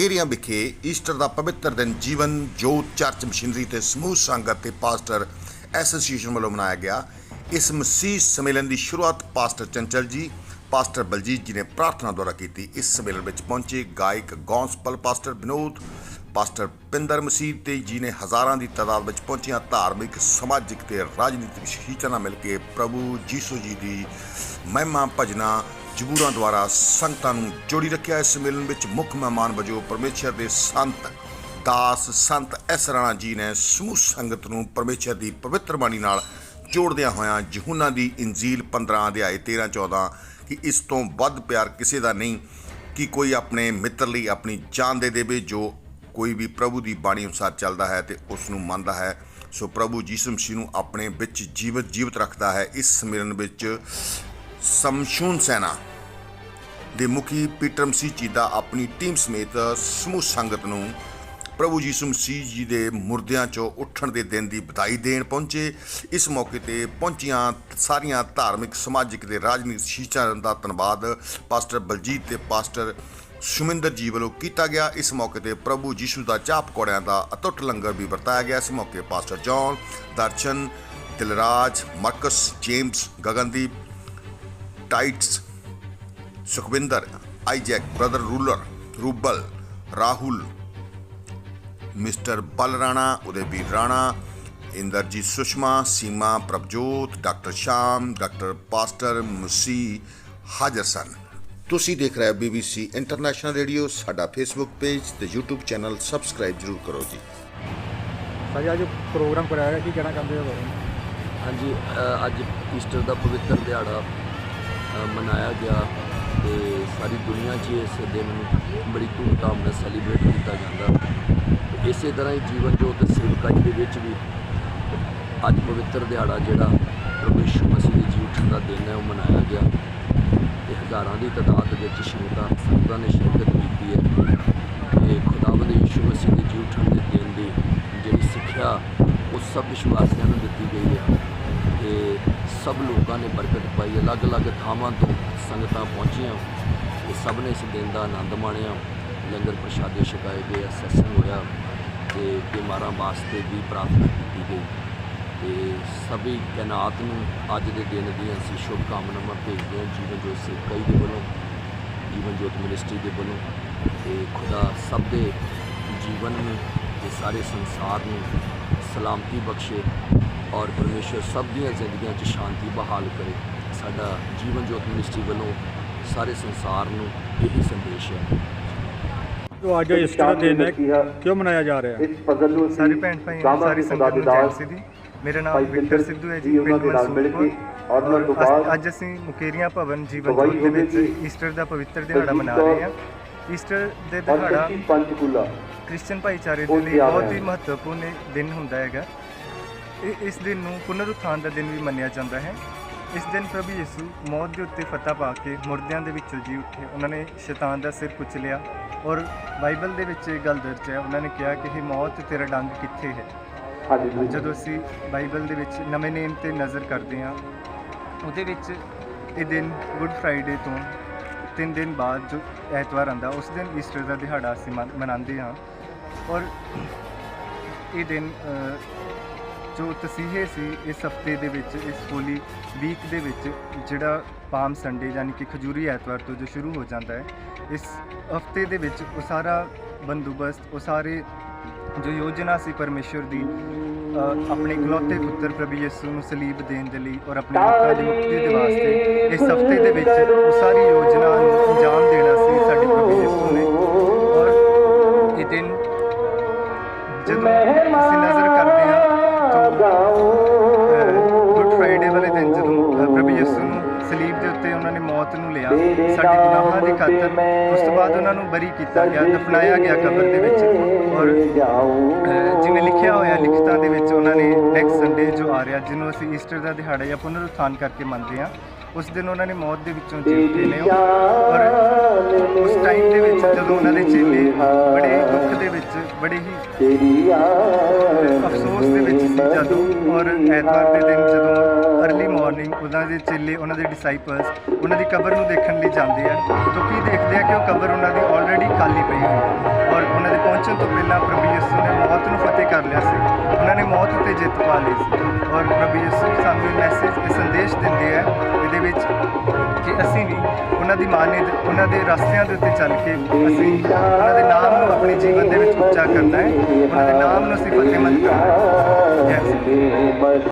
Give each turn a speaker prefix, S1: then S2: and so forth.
S1: ਮੁਕੇਰੀਆਂ ਵਿਖੇ ਈਸਟਰ ਦਾ ਪਵਿੱਤਰ ਦਿਨ ਜੀਵਨ, ਜੋਤ, ਚਰਚ, ਮਸ਼ੀਨਰੀ ਤੇ ਸਮੂਹ ਸੰਗਤ ਤੇ ਪਾਸਟਰ ਐਸੋਸੀਏਸ਼ਨ ਵੱਲੋਂ ਮਨਾਇਆ ਗਿਆ। ਇਸ ਮਸੀਹ ਸੰਮੇਲਨ ਦੀ ਸ਼ੁਰੂਆਤ ਪਾਸਟਰ ਚੰਚਲ ਜੀ, ਪਾਸਟਰ ਬਲਜੀਤ ਜੀ ਨੇ ਪ੍ਰਾਰਥਨਾ ਦੁਆਰਾ ਕੀਤੀ। ਇਸ ਸੰਮੇਲਨ ਵਿੱਚ ਪਹੁੰਚੇ ਗਾਇਕ gospel pastor Vinod, pastor Pinder Masih ਤੇ ਜੀ ਨੇ ਹਜ਼ਾਰਾਂ ਦੀ ਤਾਦਾਦ ਵਿੱਚ ਪਹੁੰਚੀਆਂ ਧਾਰਮਿਕ, ਸਮਾਜਿਕ ਤੇ ਰਾਜਨੀਤਿਕ ਸ਼ਹੀਦਾਂ ਨਾਲ ਮਿਲ ਕੇ ਪ੍ਰਭੂ ਯੀਸ਼ੂ ਜੀ ਦੀ ਮਹਿਮਾ ਭਜਨਾ ਜਬੂਰਾਂ ਦੁਆਰਾ ਸੰਗਤਾਂ ਨੂੰ ਜੋੜੀ ਰੱਖਿਆ ਇਸ ਸੰਮੇਲਨ ਵਿੱਚ ਮੁੱਖ ਮਹਿਮਾਨ ਵਜੋਂ ਪਰਮੇਸ਼ਰ ਦੇ ਸੰਤ, ਦਾਸ ਸੰਤ ਐਸ ਰਾਣਾ ਜੀ ਨੇ ਸਮੂਹ ਸੰਗਤ ਨੂੰ ਪਰਮੇਸ਼ਰ ਦੀ ਪਵਿੱਤਰ ਬਾਣੀ ਨਾਲ ਜੋੜਦਿਆਂ ਹੋਇਆਂ ਯਹੂਨਾ ਦੀ ਇੰਜੀਲ 15 ਅਧਿਆਏ 13 14 ਕਿ ਇਸ ਤੋਂ ਵੱਧ ਪਿਆਰ ਕਿਸੇ ਦਾ ਨਹੀਂ, ਕਿ ਕੋਈ ਆਪਣੇ ਮਿੱਤਰ ਲਈ ਆਪਣੀ ਜਾਨ ਦੇ ਦੇਵੇ ਜੋ ਕੋਈ ਵੀ ਪ੍ਰਭੂ ਦੀ ਬਾਣੀ ਅਨੁਸਾਰ ਚੱਲਦਾ ਹੈ ਤੇ ਉਸ ਨੂੰ ਮੰਨਦਾ ਹੈ। ਸੋ ਪ੍ਰਭੂ ਯੀਸ਼ੂ ਮਸੀਹ ਨੂੰ ਆਪਣੇ ਵਿੱਚ ਜੀਵਤ ਜੀਵਤ ਰੱਖਦਾ ਹੈ। ਇਸ ਸੰਮੇਲਨ ਵਿੱਚ ਸਮਸ਼ੂਨ ਸੈਨਾ ਦੇ ਮੁਖੀ ਪੀਟਰ ਮਸੀਹ ਜੀ ਦਾ ਆਪਣੀ ਟੀਮ ਸਮੇਤ ਸਮੂਹ ਸੰਗਤ ਨੂੰ ਪ੍ਰਭੂ ਯੀਸ਼ੂ ਮਸੀਹ ਜੀ ਦੇ ਮੁਰਦਿਆਂ ਚੋਂ ਉੱਠਣ ਦੇ ਦਿਨ ਦੀ ਵਧਾਈ ਦੇਣ ਪਹੁੰਚੇ। ਇਸ ਮੌਕੇ ਤੇ ਪਹੁੰਚੀਆਂ ਸਾਰੀਆਂ ਧਾਰਮਿਕ, ਸਮਾਜਿਕ ਤੇ ਰਾਜਨੀਤਿਕ ਸ਼ੀਸ਼ਾਂ ਦਾ ਧੰਨਵਾਦ ਪਾਸਟਰ ਬਲਜੀਤ ਤੇ ਪਾਸਟਰ ਸੁਮਿੰਦਰ ਜੀ ਵੱਲੋਂ ਕੀਤਾ ਗਿਆ। ਇਸ ਮੌਕੇ ਤੇ ਪ੍ਰਭੂ ਯੀਸ਼ੂ ਦਾ ਚਾਹ ਪਕੌੜਿਆਂ ਦਾ ਅਤੁੱਟ ਲੰਗਰ ਵੀ ਵਰਤਾਇਆ ਗਿਆ। ਇਸ ਮੌਕੇ pastor John Darshan, Dilraj, Marcus, James, Gagandeep, Titus Sukhwinder Isaac brother rural Rubal Rahul mister Bal Rana Udayvir Rana Inderjit Sushma Seema Prabhjot doctor Sham doctor pastor Masih ਹਾਜ਼ਰ ਸਨ ਤੁਸੀਂ ਦੇਖ ਰਹੇ ਹੋ BBC ਇੰਟਰਨੈਸ਼ਨਲ ਰੇਡੀਓ ਸਾਡਾ Facebook page ਤੇ YouTube channel subscribe ਜਰੂਰ ਕਰੋ ਜੀ
S2: ਸਾਜਾ ਅੱਜ ਪ੍ਰੋਗਰਾਮ ਕਰਾਇਆ ਗਿਆ ਕੀ ਕਹਿਣਾ ਚਾਹੁੰਦੇ ਹੋ? ਬਾਰੇ
S3: ਹਾਂਜੀ ਅੱਜ ਈਸਟਰ ਦਾ ਪਵਿੱਤਰ ਦਿਹਾੜਾ ਮਨਾਇਆ ਗਿਆ। ਤੇ ਸਾਰੀ ਦੁਨੀਆ 'ਚ ਇਸ ਦਿਨ ਨੂੰ ਬੜੀ ਧੂਮਧਾਮ ਨਾਲ ਸੈਲੀਬ੍ਰੇਟ ਕੀਤਾ ਜਾਂਦਾ। ਇਸੇ ਤਰ੍ਹਾਂ ਹੀ ਜੀਵਨ ਜੋਤ ਸੇਵਕਾਈ ਦੇ ਵਿੱਚ ਵੀ ਅੱਜ ਪਵਿੱਤਰ ਦਿਹਾੜਾ ਜਿਹੜਾ ਪ੍ਰਭੂ ਯਿਸੂ ਮਸੀਹ ਦੇ ਜੀ ਉੱਠਣ ਦਾ ਦਿਨ ਹੈ, ਉਹ ਮਨਾਇਆ ਗਿਆ। ਤੇ ਹਜ਼ਾਰਾਂ ਦੀ ਤਾਦਾਦ ਵਿੱਚ ਸ਼ਰਧਾ ਸੰਗਤਾਂ ਨੇ ਸ਼ਿਰਕਤ ਕੀਤੀ ਹੈ। ਤੇ ਖੁਦਾਵੰਦ ਯਿਸੂ ਮਸੀਹ ਦੇ ਜੀ ਉੱਠਣ ਦੇ ਦਿਨ ਦੀ ਜਿਹੜੀ ਸਿੱਖਿਆ, ਉਹ ਸਭ ਵਿਸ਼ਵਾਸੀਆਂ ਨੂੰ ਦਿੱਤੀ ਗਈ ਹੈ। ਸਭ ਲੋਕਾਂ ਨੇ ਬਰਕਤ ਪਾਈ, ਅਲੱਗ-ਅਲੱਗ ਥਾਵਾਂ ਤੋਂ ਸੰਗਤਾਂ ਪਹੁੰਚੀਆਂ। ਤੇ ਸਭ ਨੇ ਇਸ ਦਿਨ ਦਾ ਆਨੰਦ ਮਾਣਿਆ। ਲੰਗਰ ਪ੍ਰਸ਼ਾਦੇ ਛਕਾਏ ਗਏ, ਸਤਸੰਗ ਹੋਇਆ ਤੇ ਬਿਮਾਰਾਂ ਵਾਸਤੇ ਵੀ ਪ੍ਰਾਰਥਨਾ ਕੀਤੀ ਗਈ। ਤੇ ਸਭੀ ਕਾਇਨਾਤ ਨੂੰ ਅੱਜ ਦੇ ਦਿਨ ਦੀਆਂ ਅਸੀਂ ਸ਼ੁਭ ਕਾਮਨਾਵਾਂ ਭੇਜਦੇ ਹਾਂ ਜੀਵਨ ਜੋਤ ਸੇਵਕਾਈ ਦੇ ਵੱਲੋਂ, ਜੀਵਨ ਜੋਤ ਮਿਨਿਸਟਰੀ ਦੇ ਵੱਲੋਂ ਤੇ ਖੁਦਾ ਸਭ ਦੇ ਜੀਵਨ ਨੂੰ ਤੇ ਸਾਰੇ ਸੰਸਾਰ ਨੂੰ ਸਲਾਮਤੀ ਬਖਸ਼ੇ। ਔਰ ਪਰਮੇਸ਼ਰ ਸਭ ਦੀਆਂ ਜ਼ਿੰਦਗੀਆਂ 'ਚ ਸ਼ਾਂਤੀ ਬਹਾਲ ਕਰੇ। ਸਾਡਾ ਜੀਵਨ ਜੋਤ ਮਿਨਿਸਟਰੀ ਵੱਲੋਂ ਸਾਰੇ ਸੰਸਾਰ ਨੂੰ ਇਹੀ ਸੰਦੇਸ਼ ਹੈ।
S2: ਜੋ ਅੱਜ ਈਸਟਰ ਦਾ ਦਿਨ ਹੈ ਕਿਉਂ ਮਨਾਇਆ ਜਾ ਰਿਹਾ? ਹੈ
S4: ਇਸ ਫਜ਼ਲ ਨੂੰ
S5: ਸਾਰੇ ਭੈਣ ਭਾਈ ਸਾਰੀ ਸੰਗਤ ਨੂੰ ਜੈ ਦੀ ਮੇਰਾ ਨਾਮ ਵਿਕਟਰ ਸਿੱਧੂ ਹੈ ਜੀ ਪਿੰਡ
S4: ਦੇ ਨਾਲ ਮਿਲ ਕੇ
S5: ਮਨਸੂਰਪੁਰ
S4: ਔਰ
S5: ਅਸ-
S4: ਬਾਅਦ
S5: ਅੱਜ ਅਸੀਂ ਮੁਕੇਰੀਆਂ ਭਵਨ ਜੀਵਨ ਜੋਤ ਦੇ ਵਿੱਚ। ਈਸਟਰ ਦਾ ਪਵਿੱਤਰ ਦਿਹਾੜਾ ਮਨਾ ਰਹੇ ਹਾਂ। ਈਸਟਰ ਦੇ ਦਿਹਾੜਾ ਕ੍ਰਿਸਚੀਅਨ ਭਾਈਚਾਰੇ ਦੇ ਲਈ ਬਹੁਤ
S4: ਹੈ।
S5: ਹੀ ਮਹੱਤਵਪੂਰਨ ਦਿਨ ਹੁੰਦਾ ਹੈਗਾ। ਇਹ ਇਸ ਦਿਨ ਨੂੰ ਪੁਨਰੁੱਥਾਨ ਦਾ ਦਿਨ ਵੀ ਮੰਨਿਆ ਜਾਂਦਾ ਹੈ। ਇਸ ਦਿਨ ਪ੍ਰਭੂ ਯਿਸੂ ਮੌਤ ਦੇ ਉੱਤੇ ਫਤਹ ਪਾ ਕੇ ਮੁਰਦਿਆਂ ਦੇ ਵਿੱਚੋਂ ਜੀ ਉੱਠੇ। ਉਹਨਾਂ ਨੇ ਸ਼ੈਤਾਨ ਦਾ ਸਿਰ ਕੁਚਲਿਆ ਔਰ ਬਾਈਬਲ ਦੇ ਵਿੱਚ ਇਹ ਗੱਲ ਦਰਜ ਹੈ। ਉਹਨਾਂ ਨੇ ਕਿਹਾ ਕਿ ਇਹ ਮੌਤ ਤੇਰਾ ਡੰਗ ਕਿੱਥੇ ਹੈ? ਜਦੋਂ ਅਸੀਂ ਬਾਈਬਲ ਦੇ ਵਿੱਚ ਨਵੇਂ ਨੇਮ ਤੇ ਨਜ਼ਰ ਕਰਦੇ ਹਾਂ ਉਹਦੇ ਵਿੱਚ ਇਹ ਦਿਨ ਗੁੱਡ ਫਰਾਈਡੇ ਤੋਂ ਤਿੰਨ ਦਿਨ ਬਾਅਦ ਜੋ ਐਤਵਾਰ ਆਂਦਾ ਉਸ ਦਿਨ ਈਸਟਰ ਦਾ ਦਿਹਾੜਾ ਅਸੀਂ ਮਨ- ਮਨਾਉਂਦੇ ਹਾਂ। ਔਰ ਇਹ ਦਿਨ ਜੋ ਤਸੀਹੇ ਸੀ ਇਸ ਹਫ਼ਤੇ ਦੇ ਵਿੱਚ, ਇਸ ਹੋਲੀ ਵੀਕ ਦੇ ਵਿੱਚ, ਜਿਹੜਾ ਪਾਮ ਸੰਡੇ ਯਾਨੀ ਕਿ ਖਜੂਰੀ ਐਤਵਾਰ ਤੋਂ ਜੋ ਸ਼ੁਰੂ ਹੋ ਜਾਂਦਾ ਹੈ, ਇਸ ਹਫ਼ਤੇ ਦੇ ਵਿੱਚ ਉਹ ਸਾਰਾ ਬੰਦੋਬਸਤ, ਉਹ ਸਾਰੇ ਜੋ ਯੋਜਨਾ ਸੀ ਪਰਮੇਸ਼ਵਰ ਦੀ ਆਪਣੇ ਇਕਲੌਤੇ ਪੁੱਤਰ ਪ੍ਰਭੂ ਯਿਸੂ ਨੂੰ ਸਲੀਬ ਦੇਣ ਦੇ ਲਈ ਔਰ ਆਪਣੇ ਲੋਕਾਂ ਦੀ ਮੁਕਤੀ ਦੇ ਵਾਸਤੇ, ਇਸ ਹਫ਼ਤੇ ਦੇ ਵਿੱਚ ਉਹ ਸਾਰੀ ਯੋਜਨਾ ਨੂੰ ਗੁਨਾਹਾਂ ਉਸ ਤੋਂ ਬਾਅਦ ਉਹਨਾਂ ਨੂੰ ਬਰੀ ਕੀਤਾ ਗਿਆ, ਦਫਨਾਇਆ ਗਿਆ ਕਬਰ ਦੇ ਵਿੱਚ। ਔਰ ਜਿਵੇਂ ਲਿਖਿਆ ਹੋਇਆ ਲਿਖਤਾਂ ਦੇ ਵਿੱਚ ਉਹਨਾਂ ਨੇ ਨੈਕਸਟ ਸੰਡੇ ਜੋ ਆ ਰਿਹਾ, ਜਿਹਨੂੰ ਅਸੀਂ ਈਸਟਰ ਦਾ ਦਿਹਾੜਾ ਜਾਂ ਪੁਨਰੁੱਥਾਨ ਕਰਕੇ ਮੰਨਦੇ ਹਾਂ ਉਸ ਦਿਨ ਉਹਨਾਂ ਨੇ ਮੌਤ ਦੇ ਵਿੱਚੋਂ ਜੀ ਉੱਠੇ ਨੇ ਉਹ। ਔਰ ਉਸ ਟਾਈਮ ਦੇ ਵਿੱਚ ਜਦੋਂ ਉਹਨਾਂ ਦੇ ਚੇਲੇ ਬੜੇ ਦੁੱਖ ਦੇ ਵਿੱਚ, ਬੜੇ ਹੀ ਅਫਸੋਸ ਦੇ ਵਿੱਚ ਸੀ ਜਦੋਂ, ਔਰ ਐਤਵਾਰ ਦੇ ਦਿਨ ਜਦੋਂ ਅਰਲੀ ਮਾਰਨਿੰਗ ਉਹਨਾਂ ਦੇ ਚੇਲੇ, ਉਹਨਾਂ ਦੇ ਡਿਸਾਈਪਲਸ ਉਹਨਾਂ ਦੀ ਕਬਰ ਨੂੰ ਦੇਖਣ ਲਈ ਜਾਂਦੇ ਆ, ਤਾਂ ਕੀ ਦੇਖਦੇ ਆ ਕਿ ਉਹ ਕਬਰ ਉਹਨਾਂ ਦੀ ਆਲਰੇਡੀ ਖਾਲੀ ਪਈ ਹੋਈ ਹੈ ਔਰ ਜਿੱਤ ਵਾਲੀ ਸੀ। ਔਰ ਪ੍ਰਭੂ ਯਿਸੂ ਸਾਨੂੰ ਇਹ ਮੈਸੇਜ ਇਹ ਸੰਦੇਸ਼ ਦਿੰਦੇ ਆ, ਇਹਦੇ ਵਿੱਚ ਕਿ ਅਸੀਂ ਵੀ ਉਹਨਾਂ ਦੀ ਮਾਨਿਤ ਉਹਨਾਂ ਦੇ ਰਸਤਿਆਂ ਦੇ ਉੱਤੇ ਚੱਲ ਕੇ ਅਸੀਂ ਉਹਨਾਂ ਦੇ ਨਾਮ ਨੂੰ ਆਪਣੇ ਜੀਵਨ ਦੇ ਵਿੱਚ ਉੱਚਾ ਕਰਨਾ ਹੈ। ਉਹਨਾਂ ਦੇ ਨਾਮ ਨੂੰ ਅਸੀਂ ਫਤਿਹਮੰਦ ਕਰਨਾ ਹੈ।